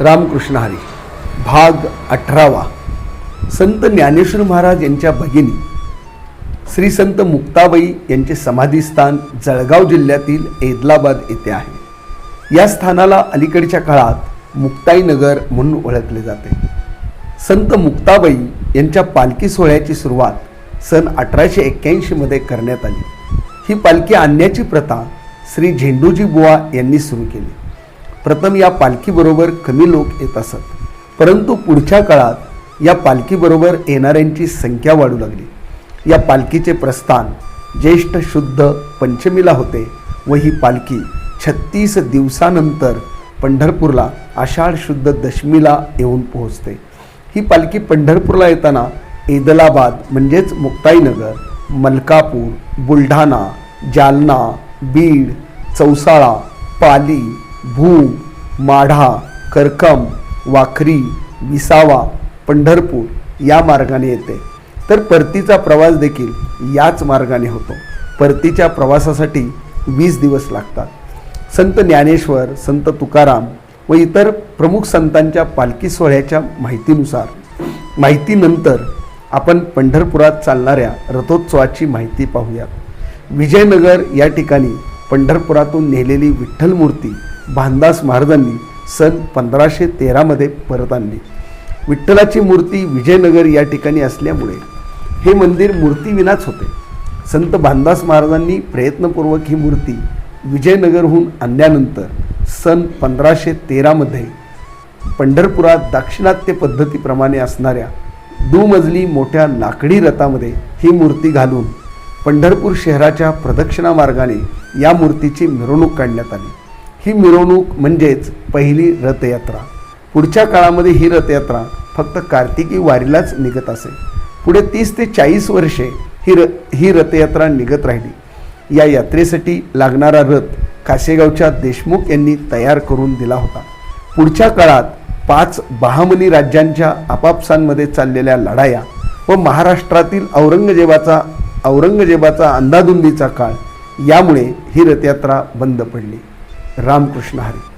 रामकृष्ण हरी भाग अठरावा. संत ज्ञानेश्वर महाराज यांच्या भगिनी श्री संत मुक्ताबाई यांचे समाधीस्थान जळगाव जिल्ह्यातील एदलाबाद येथे आहे. या स्थानाला अलीकडच्या काळात मुक्ताईनगर म्हणून ओळखले जाते. संत मुक्ताबाई यांच्या पालखी सोहळ्याची सुरुवात सन अठराशे एक्क्याऐंशीमध्ये करण्यात आली. ही पालखी आणण्याची प्रथा श्री झेंडूजी बुवा यांनी सुरू केली. प्रथम या पालखीबरोबर कमी लोक येत असत. परंतु पुढच्या काळात या पालखीबरोबर येणाऱ्यांची संख्या वाढू लागली. या पालखीचे प्रस्थान ज्येष्ठ शुद्ध पंचमीला होते व ही पालखी छत्तीस दिवसानंतर पंढरपूरला आषाढ शुद्ध दशमीला येऊन पोहोचते. ही पालखी पंढरपूरला येताना एदलाबाद म्हणजेच मुक्ताईनगर मलकापूर बुलढाणा जालना बीड चौसाळा पाली भू माढा करकम वाखरी विसावा पंढरपूर या मार्गाने येते. तर परतीचा प्रवास देखील याच मार्गाने होतो. परतीच्या प्रवासासाठी वीस दिवस लागतात. संत ज्ञानेश्वर संत तुकाराम व इतर प्रमुख संतांच्या पालखी सोहळ्याच्या माहितीनुसार माहितीनंतर आपण पंढरपुरात चालणाऱ्या रथोत्सवाची माहिती पाहूयात. विजयनगर या ठिकाणी पंढरपुरातून नेलेली विठ्ठल मूर्ती भानदास महाराजांनी सन पंधराशे तेरामध्ये परत आणली. विठ्ठलाची मूर्ती विजयनगर या ठिकाणी असल्यामुळे हे मंदिर मूर्तीविनाच होते. संत भानदास महाराजांनी प्रयत्नपूर्वक ही मूर्ती विजयनगरहून आणल्यानंतर सन पंधराशे तेरामध्ये पंढरपुरात दाक्षिणात्य पद्धतीप्रमाणे असणाऱ्या दुमजली मोठ्या लाकडी रथामध्ये ही मूर्ती घालून पंढरपूर शहराच्या प्रदक्षिणा मार्गाने या मूर्तीची मिरवणूक काढण्यात आली. ही मिरवणूक म्हणजेच पहिली रथयात्रा. पुढच्या काळामध्ये ही रथयात्रा फक्त कार्तिकी वारीलाच निघत असे. पुढे तीस ते चाळीस वर्षे ही र ही रथयात्रा निघत राहिली. या यात्रेसाठी लागणारा रथ कासेगावच्या देशमुख यांनी तयार करून दिला होता. पुढच्या काळात पाच बहामनी राज्यांच्या आपापसांमध्ये चाललेल्या लढाया व महाराष्ट्रातील औरंगजेबाचा औरंगजेबाचा अंदाधुंदीचा काळ यामुळे ही रथयात्रा बंद पडली. रामकृष्ण हरी।